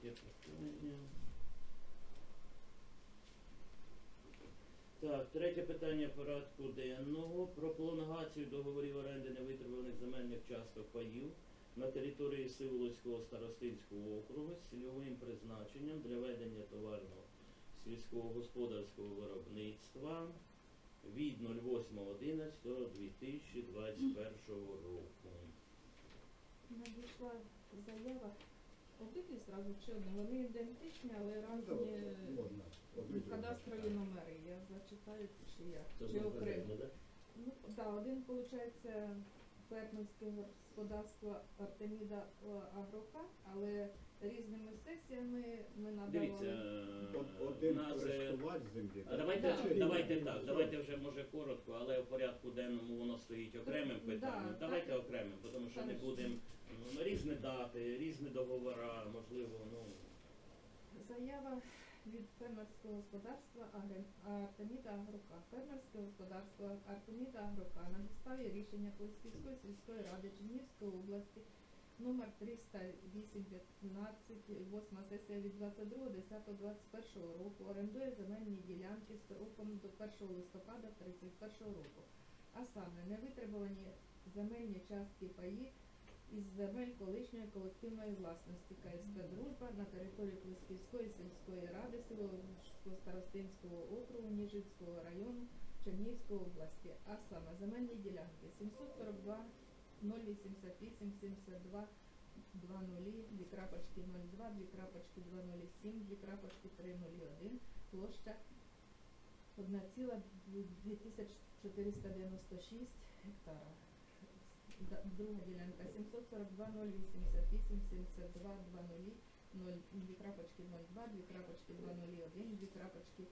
Третє. Так, третє питання порядку денного про пролонгацію договорів оренди невитриманих земельних часток паїв на території Сиволоцького старостинського округу з цільовим призначенням для ведення товарного сільського господарського виробництва від 08.11.2021 року. Надійшла заява. Обидві зразу чи одне. Вони ідентичні, але різні кадастрові номери. Я зачитаю чи як. Це Чи окремо. Ну, да, один, виходить, фермерське господарство Артеміда Агрока, але різними сесіями ми надавали. Дивіться, е, Один нас, е, користувач землі. А давайте, Да. давайте так, давайте вже може коротко, але в порядку денному воно стоїть окремим Да, питанням. так. Давайте окремим, тому що не Хорошо. будемо ну, різні дати, різні договори, можливо, ну Заява від фермерського господарства Артеміда Агрока. Фермерське господарство Артеміда Агрока на підставі рішення Польської сільської ради Чернігівської області номер 308-15, 8 сесія від 22.10.21 року орендує земельні ділянки з строком до 1 листопада 31 року. А саме невитребувані земельні частки паї із земель колишньої колективної власності КСП Дружба на території Плесківської сільської ради Силовського старостинського округу Ніжинського району Чернігівської області, а саме земельні ділянки 742 088 72 20, дві крапочки 02, дві крапочки 207, дві крапочки 301, площа 1,2496 гектара. Друга ділянка 742 088 72 20 0, дві крапочки 02, дві крапочки 201, дві крапочки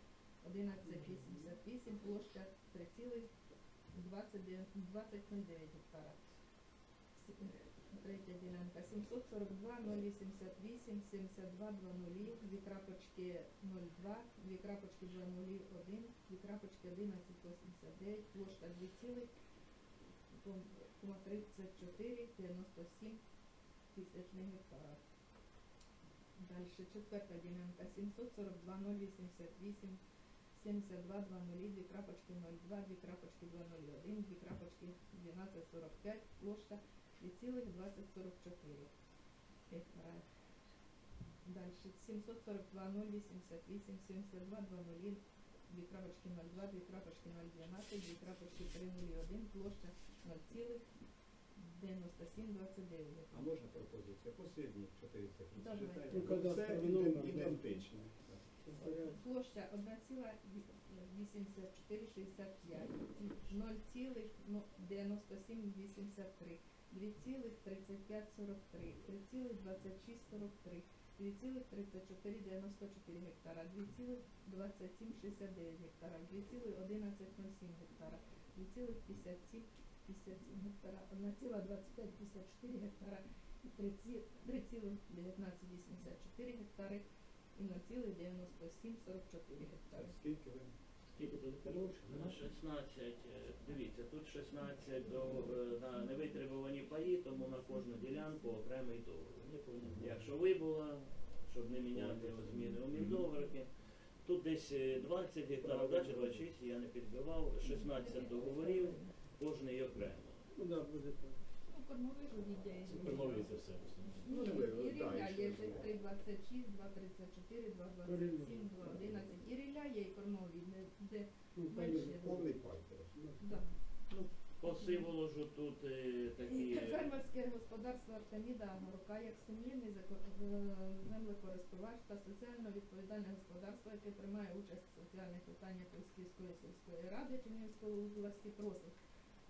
1188, площа 3,2009 гектара. Третя ділянка 742 088 72 20, дві крапочки 02, дві крапочки 201, дві крапочки 1189, площа 2, 34 97 тисячних гектарів. Далі четверта ділянка 742 088 72 20, дві крапочки 02, дві крапочки 201, дві крапочки 1245, площа 2,2044 гектара. Далі 742 088 72 20, дві крапочки 02, дві крапочки 012, дві крапочки 301, площа 0,9729 А можна пропозиція? Послідні чотири цифри. Давай. Читайте. Ну, коли Це номер, ідентично. Площа 1,8465, 0,9783, 2,3543, 3,2643, 2,3494 гектара, 2,2769 гектара, 2,1107 гектара, 2,57 57 гектара, 1,2554 гектара, 3,1984 гектари і 0,9744 гектари. Скільки ви? Скільки тут гектарів? на 16, е, дивіться, тут 16 до, е, на невитребувані паї, тому на кожну ділянку окремий договір. Якщо вибула, щоб не міняти зміни умів договорки, тут десь е, 20 гектарів, да, чи 26, я не підбивав, 16 договорів, кожний окремо. Ну. Ну, все. Ну, Ну, і рілля є 3,26, 2,34, 2,27, 2,11. І рілля є, і кормові, де, Ну, Менше. Повний пальтер. По сиволожу тут е, такі. І фермерське господарство Артеміда Агрока як сумлінний е, землекористувач та соціально відповідальне господарство, яке приймає участь в соціальних питаннях Київської сільської ради Чернігівської області, просить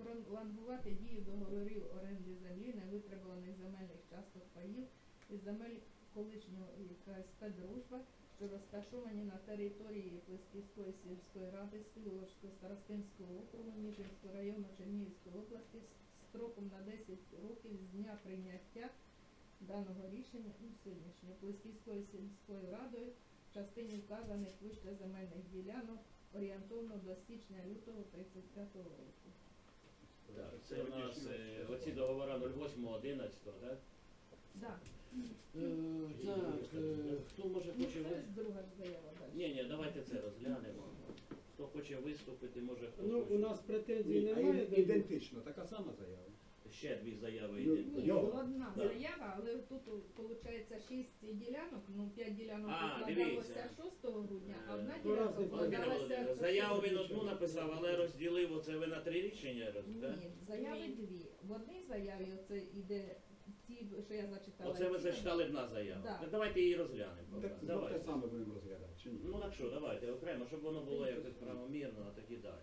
пролонгувати дію договорів оренди землі невитребуваних земельних часток паїв із земель колишнього КСП Дружба, що розташовані на території Плесківської сільської ради Силовського старостинського округу Ніжинського району Чернігівської області строком на 10 років з дня прийняття даного рішення ну, сьогоднішньої Плесківською сільською радою в частині вказаних вище земельних ділянок орієнтовно до січня-лютого 35 року. Так, це у нас е, оці договори 08.11, так? Да. Е, Так, е, хто може Ну, хоче це ви... друга заява далі. Ні, ні, давайте це розглянемо. Хто хоче виступити, може хто Ну, хоче. у нас претензій Ні, а немає. ід- до ідентично, така сама заява. Ще дві заяви Ну, йде. Ні, Його. одна Да. заява, але тут виходить шість ділянок, ну п'ять ділянок А, дивіться. 6 грудня, а одна Е, ну, ділянка. Володимирович, Заяву він одну написав, але розділив оце ви на три рішення роз- так? Ні, заяви дві. В одній заяві оце іде ті, що я зачитала. Оце ви ці- зачитали одна заява. Да. Так давайте її розглянемо. Так, ну, Давайте. те саме будемо розглядати, чи ні? Ну так що, давайте окремо, щоб воно було якось правомірно, а так і далі.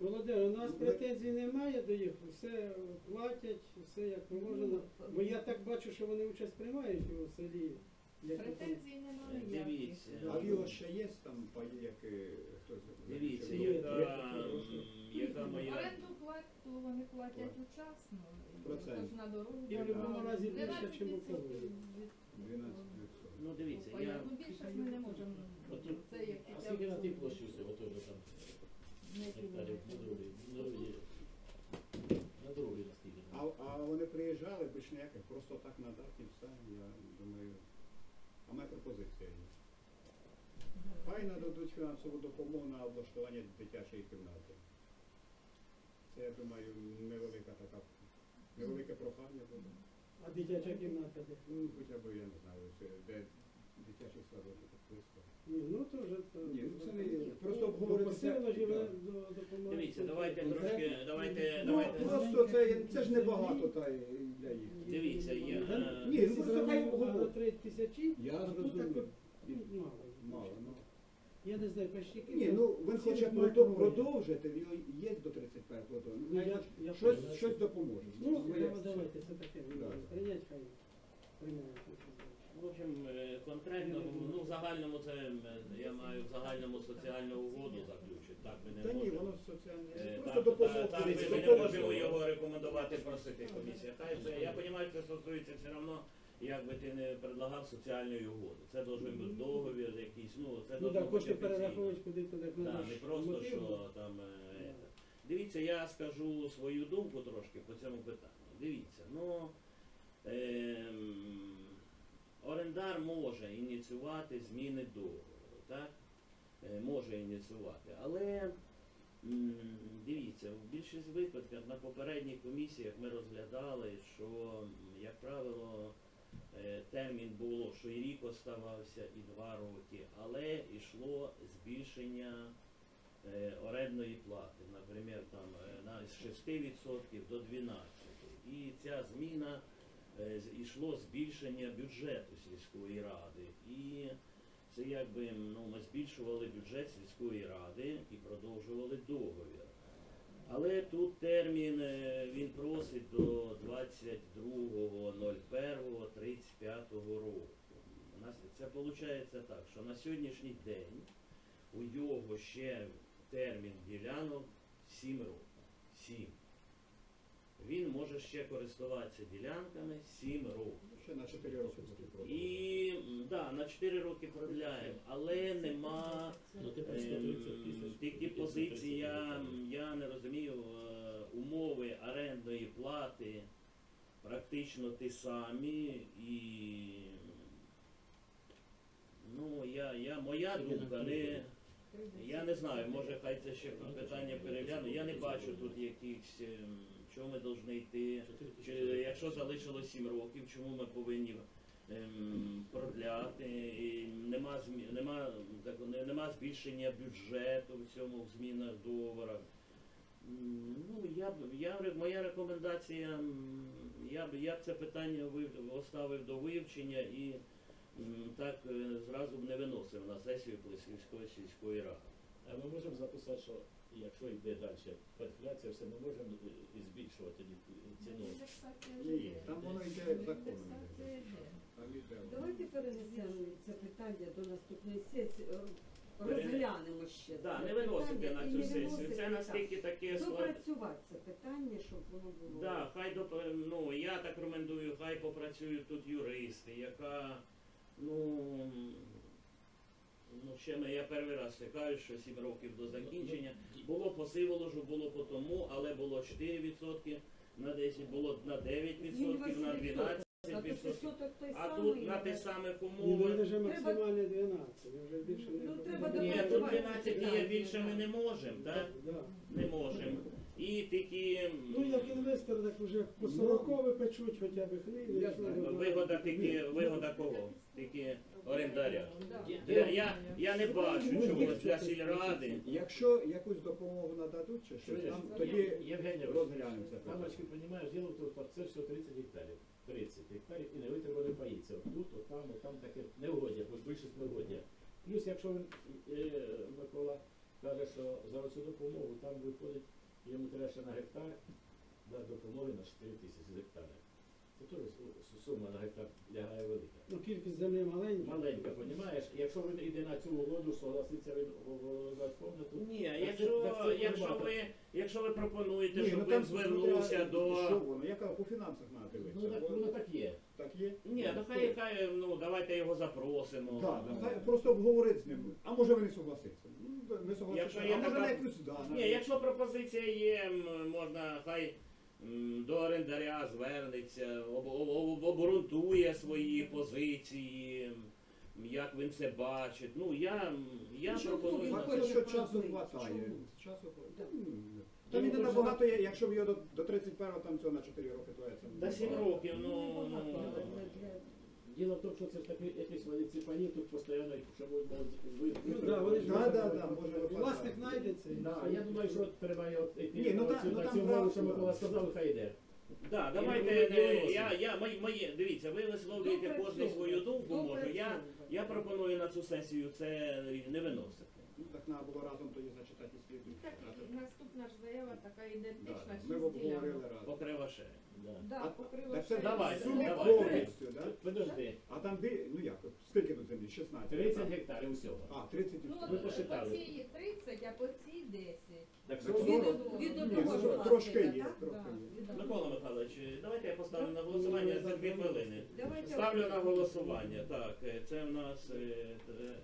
Володимир, у нас претензій немає до їх, все платять, все як положено. Бо я так бачу, що вони участь приймають у селі. як Претензій немає. Е, Дивіться. А в його ще є там паї, як е, хтось Дивіться? Є, яка, є м, яка моя. Оренду плату вони платять учасно. Процент. Тож на дорогу. І в будь-якому разі більше, 12% чим у кого. 12%. Ну дивіться, я. Ну більше ж ми не можемо. От тут- Це як А скільки на тій площі всього теж там Не ті гектарів на вони. дорозі? На дорозі. На дорозі наскільки? А, а вони приїжджали без ніяких, просто так на дах і все, я думаю. А моя пропозиція є. Хай нададуть фінансову допомогу на облаштування дитячої кімнати. Це, я думаю, невелика така, невелике прохання буде. А дитяча кімната де? Ну, хоча б, я не знаю, де дитячий садочок близько. Ні, ну то. Ні, ну це не просто ж і ви до- допомагати. Дивіться, давайте трошки, давайте, Ну, давайте. просто це, це ж небагато та й для їх. Дивіться, я- Да? Ні, ну, просто хай обговорюють. на 3 тисячі, Я а тут зрозумів. так от, ну, мало. Мало, ну. Я не знаю, почти Ні, ну хоче мають продовжити, є до 31-го року. Ну, я, Ну, я щось, щось допоможе. Ну, Ну, як- давайте, це таке. Да. Прийнять хай. Приймають. В общем, е, конкретно, ну в загальному це я маю в загальному соціальну угоду заключити. Так ми Та не ні, можемо. воно соціальне. Е, Просто Так, допомога. так, ми не можемо його рекомендувати просити комісія. Хай це, я розумію, це стосується все одно, як би ти не предлагав соціальної угоди. Це должен бути договір якийсь, ну це Ну должно так, бути кошти офіційно. перераховують куди туди. Да, не просто що там. е. Дивіться, я скажу свою думку трошки по цьому питанню. Дивіться, ну ем, орендар може ініціювати зміни договору, так? Е, може ініціювати. Але дивіться, в більшість випадків на попередніх комісіях ми розглядали, що, як правило, е, термін було, що і рік оставався, і два роки, але йшло збільшення е, орендної плати, наприклад, там з 6% до 12%. І ця зміна йшло збільшення бюджету сільської ради. І це якби ну, ми збільшували бюджет сільської ради і продовжували договір. Але тут термін е, він просить до 22.01.35 року. У нас це виходить так, що на сьогоднішній день у його ще термін ділянок 7 років. 7. Він може ще користуватися ділянками 7 років. Ще на 4 роки. І да, на 4 роки продляємо, але нема Ну, ем, 130 тисяч. такі позиції, я, я не розумію, е, умови орендної плати практично ті самі і ну я, я моя думка не. Я не знаю, може хай це ще питання перегляну. Я не бачу тут якихось, чого ми повинні йти. Чи, якщо залишилось 7 років, чому ми повинні ем, продляти? І нема, нема, так, нема збільшення бюджету в цьому в змінах договорах. Ну, я я, моя рекомендація, я б, я б це питання оставив до вивчення і так е, зразу б не виносив на сесію Плесківської сільської ради. А ми можемо записати, що якщо йде далі інфляція, все, ми можемо і збільшувати ціну. Ні, там воно йде законом. Давайте перенесемо це питання до наступної сесії. Розглянемо ще. Да, це не виносити на цю сесію. Це наскільки таке. Допрацювати це питання, щоб воно було. Да, хай доп... ну я так рекомендую, хай попрацюють тут юристи, яка ну. Ну, ще ми, я перший раз стикаюсь, що 7 років до закінчення. Було по сиволожу, було по тому, але було 4% на 10, було на 9%, на 12%. Та то це тих самих Ні, ну умовах. він вже максимальне 12, вже більше не Ну, треба Ні, тут допрацювати. 12 є більше ми не можемо, так? Да. Не можемо. І тільки Ну, як інвестор, так вже по 40 печуть хоча б хліб. Я знаю. вигода тільки вигода кого? Тільки орендаря. Я, я, я не бачу, чого для сільради. Якщо якусь допомогу нададуть чи щось, там тоді Євгенія, розглянемо це. Мамочки, розумієш, діло в тому, що це все 30 гектарів. 30 гектарів і не витримали паїться. Тут, от там, от там таке невгодя, бо більшість невгодя. Плюс, якщо він, е, Микола каже, що за оцю допомогу там виходить, йому треба ще на гектар дати допомоги на 4 тисячі з су- сума на гектар лягає велика. Ну, кількість землі маленька. Маленька, розумієш? Якщо він йде на цю угоду, согласиться він головувати комнату. Ні, якщо, це- це якщо, нормально. ви, якщо ви пропонуєте, Ні, щоб ну він там звернувся до. Що воно? Я кажу, по фінансах треба Ну, дивитися. так, бо воно так є. так є? Ні, ну хай, хай ну давайте його запросимо. Так, да, хай просто обговорити з ним. А може ви не согласиться? Ну, согласимося. Якщо А є може така- на якусь да, на- Ні, якщо пропозиція є, м, можна хай до орендаря звернеться, об, об, об- обґрунтує свої позиції, як він це бачить. Ну я, я Ну, пропоную. він Факт, що часу хватає. Чому? Часу хватає. Ну, Та він не набагато є, якщо б його до, до 31-го там цього на 4 роки, то це До 7 років, ну, ну, Небагато, Діло в тому, що це ж такі якісь муніципалі, тут постійно, щоб ви ви- Ну, да, вони ж Да, да, да, може, І Власник знайдеться. і Да, все. я думаю, що треба його йти Ні, ну на цю- ну на там цю мову, правда. що Микола сказав, хай йде. Да, давайте, ми е, я, я, мої, мої- дивіться, ви висловлюєте Добре, кожну свою думку, добре, можу. Я, я пропоную на цю сесію це не виносити. Ну, так треба було разом тоді зачитати і. Так, наступна ж заява така ідентична, Да, Ми обговорили разом. Покрива ще. Да. Да, покрила Так ще давайте, й- сумі давайте. повністю, да? Подожди, А там де, ну як, скільки тут землі? 16? 30 гектарів усього. А, 30 і Ну. Ви посчитали. по цій 30, а по цій 10. Так Так Від, ну, від одного ж трошки є, так? трохи Да, є. да. Микола Михайлович, давайте я поставлю на голосування за дві хвилини. Давайте Ставлю на голосування. Так, е, це в нас. е, е,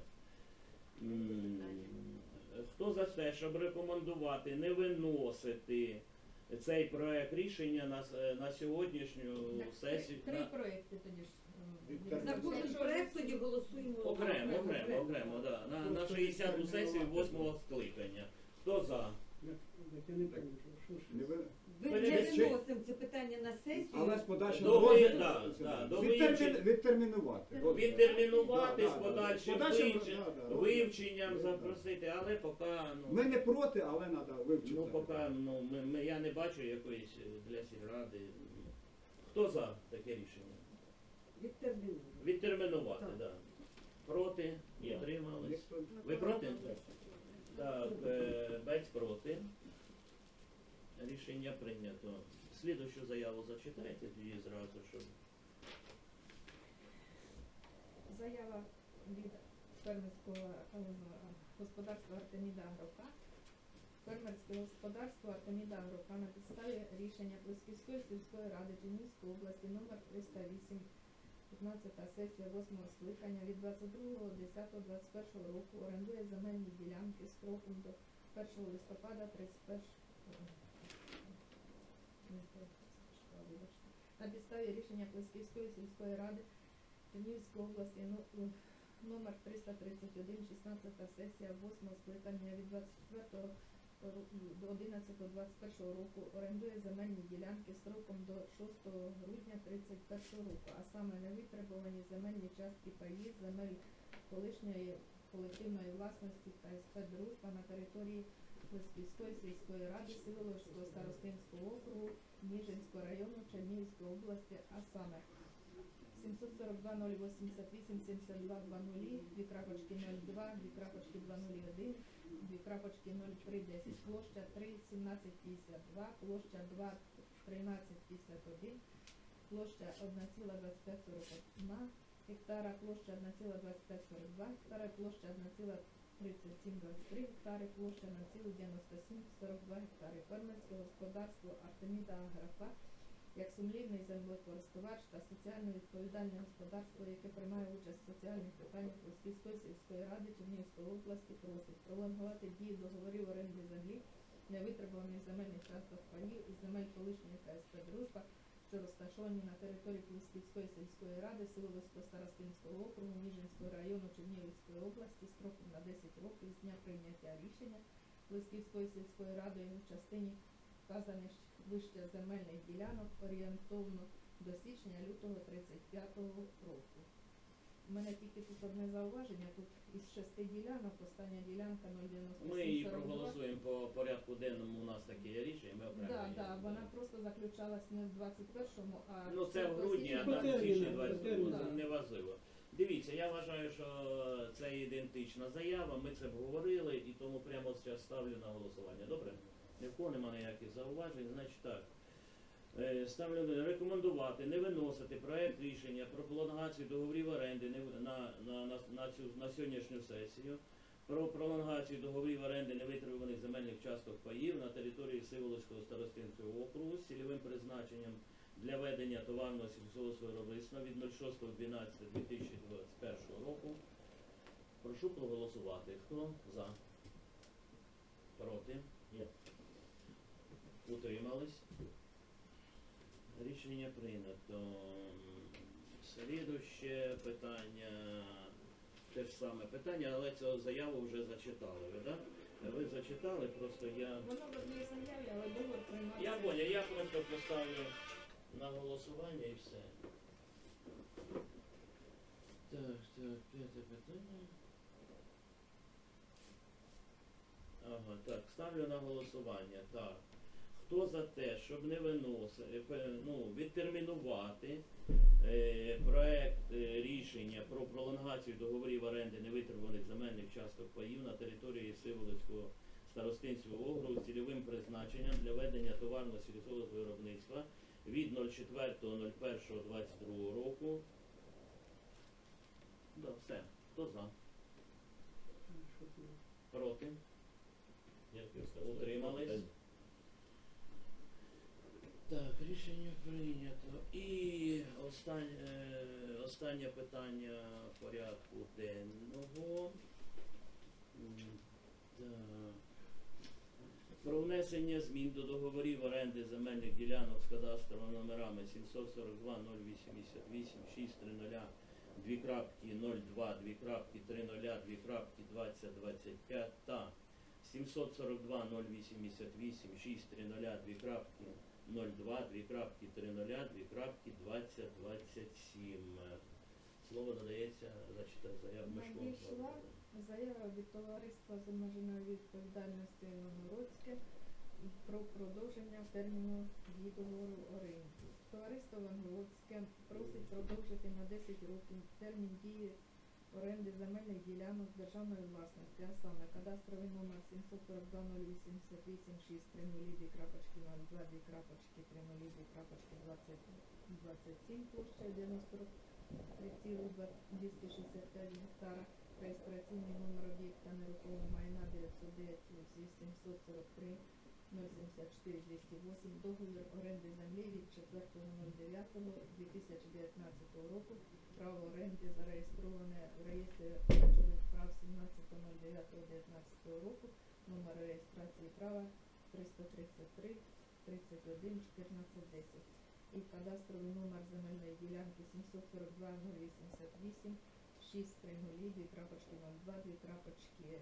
Хто за те, щоб рекомендувати не виносити цей проект рішення на, на сьогоднішню Так, сесію? Три на- проекти тоді ж. м, За кожен проект тоді голосуємо. Окремо, окремо, окремо, да. на, на 60-ту сесію 8 скликання. Хто за? Так, так я не ж. Не ви- Ви Ми не ще- це питання на сесію. Але з подальшим До да, до Відтермін- відтермінувати. розгляд. Відтермінувати з да, да. подальшим Подальшим, вивченням, да, да, вивченням да. запросити, але поки ну, Ми не проти, але треба вивчити. ну поки ну ми, ми- я не бачу якоїсь е, для сільради. ну. Хто за таке рішення? Відтермінуємо. Відтермінувати, Так. да. Проти? Я. Утримались? Ніхто- Ви проти? Так, е, Бець проти. Рішення прийнято. Слідущу заяву зачитайте її зразу, щоб. Заява від фермерського е, господарства Артеміда Агрока. Фермерське господарство Артеміда Агрока на підставі рішення Плесківської сільської ради Чернігівської області номер 308 15 сесія 8 скликання від 22.10.21 року орендує земельні ділянки строком до 1 листопада 31 не знаю, вибачте. На підставі рішення Плесківської сільської ради Чернігівської області ну, номер 331, 16 сесія 8 скликання від 24 ру- до 11.21 року орендує земельні ділянки строком до 6 грудня 31 року, а саме невитребувані земельні частки паїв, земель колишньої колективної власності та СП «Дружба» на території Леспільської сільської ради Сиволожського старостинського округу Ніжинського району Чернігівської області, а саме 742 088 72 00, дві крапочки 02, дві крапочки 201, дві крапочки 0310, площа 3 17 52, площа 2 13 51, площа 1,2541 гектара, площа 1,2542 гектара, площа 1,3723 гектари, площа 1,9742 гектари. Фермерське господарство Артеміда Аграфа як сумлінний землекористувач та соціально відповідальне господарство, яке приймає участь в соціальних питаннях Плосківської сільської ради Чернігівської області, просить пролонгувати дію договорів оренди землі, невитребуваних земельних часток паїв із земель колишньої КСП Дружба що розташовані на території Плесківської сільської ради Силовицького старостинського округу Ніжинського району Чернігівської області строком на 10 років з дня прийняття рішення Плесківської сільської ради в частині вказаних вище земельних ділянок орієнтовно до січня-лютого 35-го року. У мене тільки тут одне зауваження, тут із шести ділянок остання ділянка 09742. Ми її проголосуємо по порядку денному. У нас таке рішення. Ми окремо. Її да, вона розглядаємо. просто заключалась не в 21-му, а Ну це в грудні, а там в січні терміну, 20 по не важливо. Дивіться, я вважаю, що це ідентична заява. Ми це обговорили і тому прямо зараз ставлю на голосування. Добре? Ні в кого нема ніяких зауважень. Значить так. Е, Ставлю рекомендувати не виносити проект рішення про пролонгацію договорів оренди на, на, на, на, цю, на сьогоднішню сесію. Про пролонгацію договорів оренди невитримуваних земельних часток паїв на території Сиволоського старостинського округу з цільовим призначенням для ведення товарного сільськогосподарського виробництва від 06.12.2021 року. Прошу проголосувати. Хто за? Проти? Є. Утримались? Рішення прийнято. Слідуще питання. Те ж саме питання, але цю заяву вже зачитали. Ви, да? ви зачитали, просто я. Воно в одній заяві, але договор приймався. Я понял, я просто поставлю на голосування і все. Так, так, п'яте питання. Ага, так, ставлю на голосування. Так. Хто за те, щоб не виносити, ну, відтермінувати е, проект е, рішення про пролонгацію договорів оренди невитримуваних земельних часток паїв на території Сиволицького старостинського округу з цільовим призначенням для ведення товарного сільського виробництва від 04.01.22 року. Да, все. Хто за? Проти? Дякую, Утримались? Так, рішення прийнято. І останнє, останнє питання порядку денного. Так. Про внесення змін до договорів оренди земельних ділянок з кадастровими номерами 742 088 630 2 крапки 02 2 крапки 30 2 крапки 2025 та 742 088 630 2 крапки 02 2 крапки 30 2 крапки 2027. Слово надається зачитати заяву Мишко. Надійшла Заява від товариства з обмеженою відповідальністю Іванородське про продовження терміну дії договору оренди. Товариство Іванородське просить продовжити на 10 років термін дії оренди земельних ділянок державної власності, а саме кадастровий номер 742 088 630 крапочки 02 2 крапочки 30 крапочки 20 27 площею 93,265 гектара. Реєстраційний номер об'єкта нерухомого майна 909 843 074 208 договір оренди 4.09.2019 року право оренди зареєстроване в реєстрі речових прав 17.09.19 року номер реєстрації права 333 31 14 10 і кадастровий номер земельної ділянки 742 088 6 3 0 2 крапочки 02 2 крапочки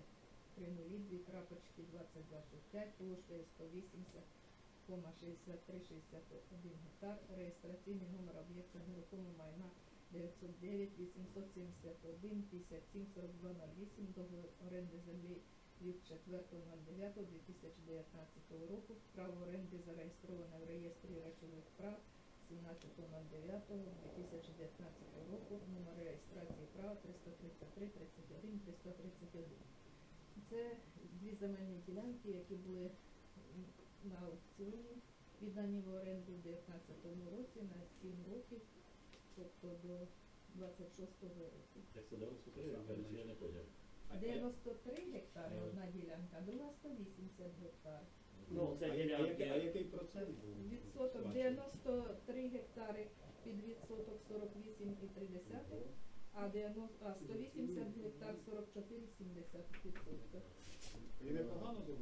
3 0 2 крапочки 2025 площею 180 63 61 гектар, реєстраційний номер об'єкта нерухомого майна 909 871 57 42 08 договір оренди землі від 4.09.2019 року. Право оренди зареєстроване в реєстрі речових прав 17.09.2019 року. Номер реєстрації права 333 31 331. Це дві земельні ділянки, які були на аукціоні, віддані в оренду в 2019 році на 7 років, тобто до 26-го року. Так це 93, я не поняв. 93 гектари одна ділянка, друга 180 гектар. Ну, це я- а, який- ділянки. процент був? Відсоток 93 гектари під відсоток 48,3, а 90, а 180 гектар 44,70%. І непогано було.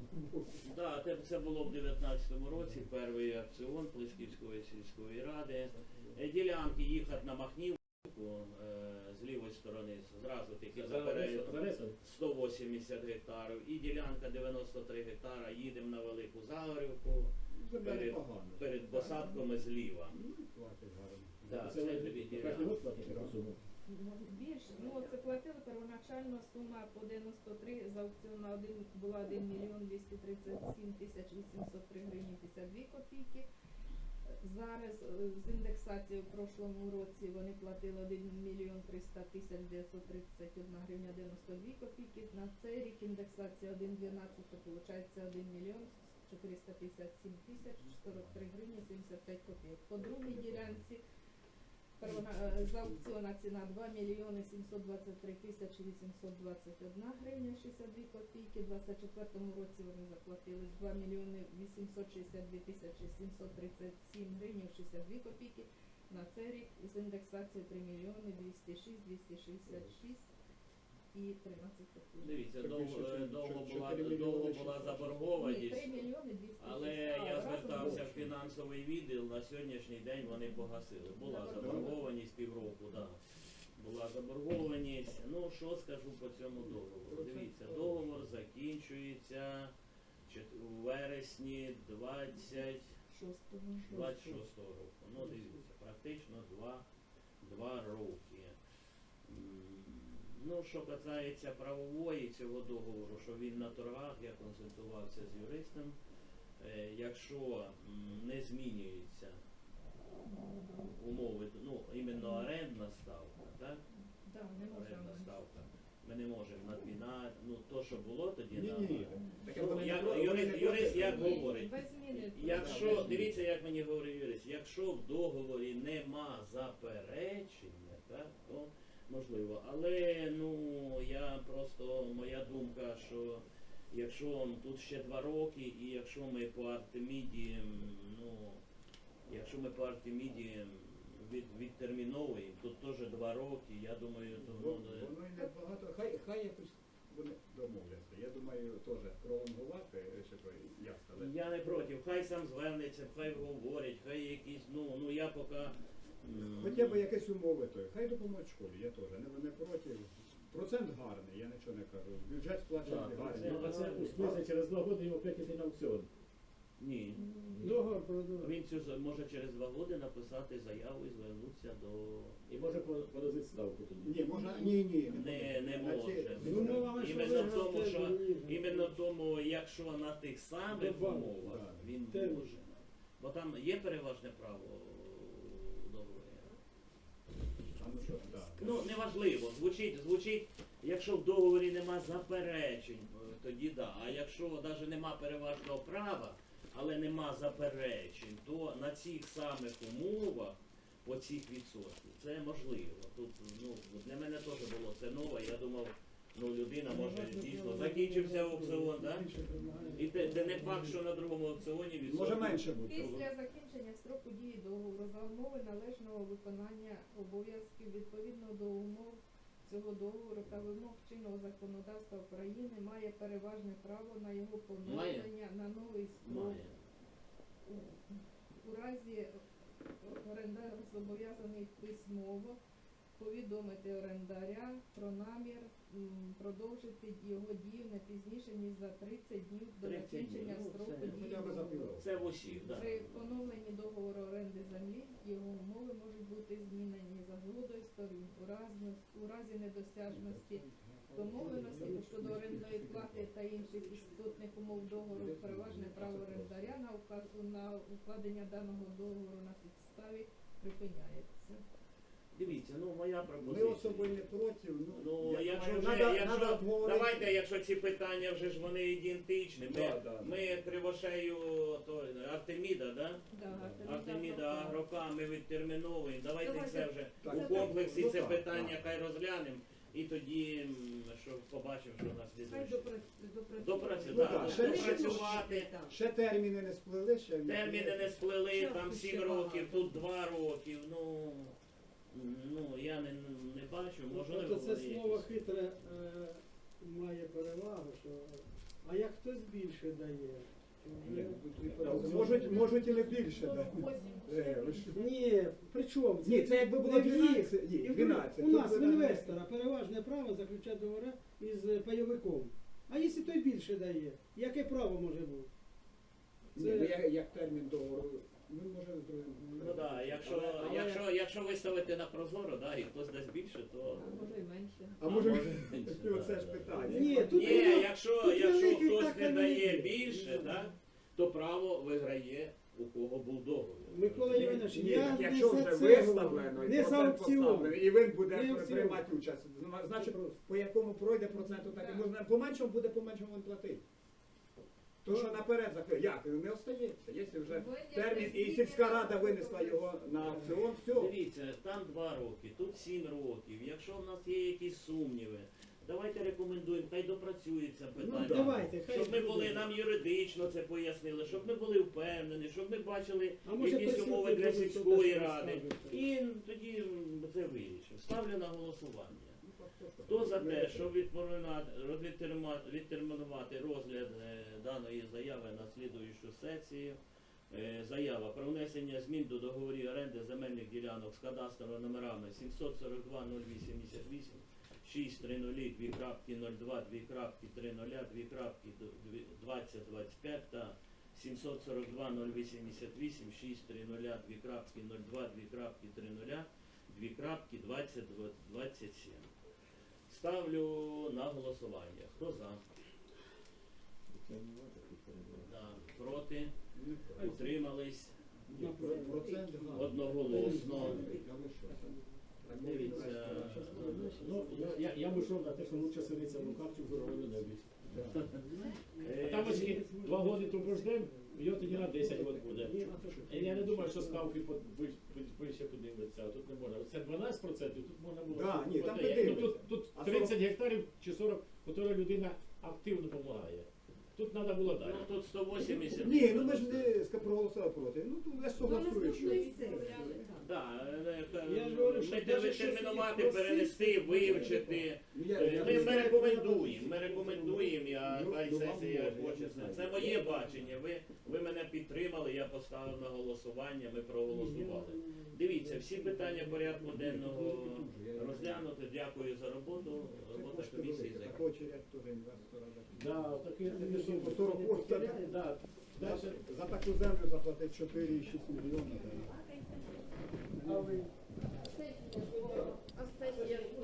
Да, це було в 19-му році, перший акціон Плесківської сільської ради. Е, Ділянки їхати на Махнівку е, з лівої сторони, зразу тільки за переїзд. 180 гектарів і ділянка 93 гектара, їдемо на Велику Загорівку Перед- перед посадками зліва. Ну. Да, Це це Більше, ну це платили первоначально сума по 93, за аукціон на один була 1 мільйон 237 тисяч 803 гривні 52 копійки. Зараз е, з індексацією в прошлому році вони платили 1 мільйон 300 тисяч 931 гривня 92 копійки. На цей рік індексація 1,12, то виходить 1 мільйон 457 тисяч 43 гривні 75 копійок. По другій ділянці За аукціона ціна 2 мільйони 723 тисячі 821 гривня 62 копійки. У 24 році вони заплатили 2 мільйони 862 тисячі 737 гривень 62 копійки. На цей рік з індексацією 3 мільйони 206, 266 і 13 копійок. Дивіться, довго, е, чим довго була, довго була заборгованість. 3 мільйони 206. Але я звертався в фінансовий відділ, на сьогоднішній день вони погасили. Була Заборгованість. півроку, да. Була заборгованість. Ну, що скажу по цьому договору? Дивіться, договор закінчується чет- у вересні 20... Шостого. 26 року. Ну, дивіться, практично два, два роки. Ну, що касається правової цього договору, що він на торгах, я консультувався з юристом, е, якщо не змінюються умови, ну, іменно орендна ставка, так? Да, не. Орендна ставка. Ми не можемо на 12, ну, то, що було тоді Ні, на... Ну, вони юрист- юрист як говорить? Якщо дивіться, як мені говорить юрист, якщо в договорі нема заперечення, так, то можливо. Але ну я просто моя думка, що якщо тут ще два роки, і якщо ми по Артеміді, ну якщо ми по Артеміді від, відтерміновуємо, тут теж два роки, я думаю, то Воно ну, воно йде багато. Хай, хай якось вони домовляться. Я думаю, теж пролонгувати, е, щоб сказати. Я не проти, хай сам звернеться, хай говорять, хай якісь, ну, ну я поки. Хоча б якісь умови той. Хай допоможуть школі, я теж не, не проти. Процент гарний, я нічого не кажу. Бюджет сплачений Так, гарний. А це у через два роки його опять іти на аукціон. Ні. Договор про. Він цю може через два роки написати заяву і звернутися до. І може понизити ставку тоді. Ні, можна, ні, ні. Не, не На ці- може. Ну, що Іменно в тому, що іменно в тому, якщо на тих самих умовах так. він Те- може. Бо там є переважне право ну неважливо, звучить, звучить, якщо в договорі нема заперечень, е, тоді да. А якщо навіть нема переважного права, але нема заперечень, то на цих самих умовах, по цих відсотків, це можливо. Тут ну, для мене теж було це нове, я думав, ну людина може дійсно закінчився аукціон, да? І те, те не факт, що на другому аукціоні відсотки. Може менше бути. Після закінчення строку дії договору за умови належного виконання обов'язків відповідно до умов цього договору та вимог чинного законодавства України має переважне право на його поновлення на новий строк. Має. У, у разі орендар зобов'язаний письмово повідомити орендаря про намір м, продовжити його дію не пізніше ніж за 30 днів до 30 днів, закінчення ну, строку це дії хоча б за договору. півроку. Це в усіх, так. При поновленні договору оренди землі його умови можуть бути змінені за згодою сторін у разі, у разі недосяжності домовленості щодо орендної плати та інших істотних умов договору переважне право орендаря на указ- на укладення даного договору на підставі припиняється. Дивіться, ну моя Ми пропозиція. особо не проти. Ну, Ну, я якщо думаю, вже, надо- якщо, надо обговорити. давайте, якщо ці питання вже ж вони ідентичні, ми, Да, да, ми Кривошею, то, Артеміда, да? Да, Артеміда Агрока ми відтерміновуємо. Давайте, Давайте. це вже Так. у комплексі Ну, це так, питання так. хай розглянемо і тоді, м, що побачимо, що у нас Хай допрацює. Допрацю, Ну, да, так, ну, ще- допрацювати. Ще терміни не сплили, ще Терміни не сплели, Часу там ще 7 багато. років, тут 2 років. Ну, ну я не, не бачу, можливо, Тобто це слово якісь- хитре е, має перевагу, що а як хтось більше дає? Ні, Можуть, можуть і не більше, да. Е, ви ж- Ні, при чому? Ні, це якби було не в їх. 12, ні, І в- 12, У тут нас в інвестора переважне право заключати договори із е, пайовиком. А якщо той більше дає, яке право може бути? Ні, ну, як, як термін договору, він може з. Ну так, да, якщо, Але- але- якщо, якщо виставити на прозоро, да, і хтось дасть більше, то. А може і менше. А може, може менше, оце да, ж да. питання. Ні, тут Ні, воно- якщо, тут якщо великий хтось так не дає великий. більше, так, то право виграє у кого був договір. Микола Іванович, Ні, я так не якщо за вже це виставлено, говорю. і не за процент аукціон. поставлений, і він Не буде аукціон. приймати участь. Значить, по якому пройде проценту, так і можна. По меншому буде по меншому він платити. То, що наперед закриє, як не остається. Якщо вже термін, і сільська рада винесла його на аукціон, все. Дивіться, там два роки, тут сім років. Якщо в нас є якісь сумніви, давайте рекомендуємо, хай допрацюється питання. Ну, давайте, хай щоб ми були нам юридично це пояснили, щоб ми були впевнені, щоб ми бачили А може якісь присутні умови для будуть, сільської то ради. І тоді це вирішимо. Ставлю на голосування. Хто за те, щоб відтермінувати, розгляд е, даної заяви на слідуючу сесію? Е, Заява про внесення змін до договорів оренди земельних ділянок з кадастровими номерами 742 088 630 2 крапки 02 2 крапки 30 2 крапки 2025 та 742 088 630 2 крапки 02 Ставлю на голосування. Хто за? Да. Проти? Утримались? Одноголосно. Дивіться. Ну, я, я, на те, що лучше сидиться в руках, чим горовину небі. А Е, там ось два роки то прождем, його тоді на 10 років буде. І Я не думаю, що ставки по- ви- ви- вище подивляться, а тут не можна. Це 12%, тут можна було. Да, ні, там От, як- подивляться. ну, тут, тут А 30 гектарів чи 40, котра людина активно допомагає. Тут треба було далі. Ну тут 180. Ні, ну ми ж не ска- проголосували проти. Ну тут я До согласую, що. сесії. Да, е, е, Я ж говорю, що ми термінувати, перенести, вивчити. Ну, Е, Ми, ми рекомендуємо, ми рекомендуємо, я Ну, хай ну, сесія хоче. Це моє бачення. Ви, ви мене підтримали, я поставив на голосування, ми проголосували. Дивіться, всі питання порядку денного розглянуто. Дякую за роботу. Робота комісії великі. закінчена. Такого інвестора. Да, таке, таке Ну, суми. по 40 коштів. Потеряли, да. За, за таку землю заплатити 4,6 мільйона. Остальные.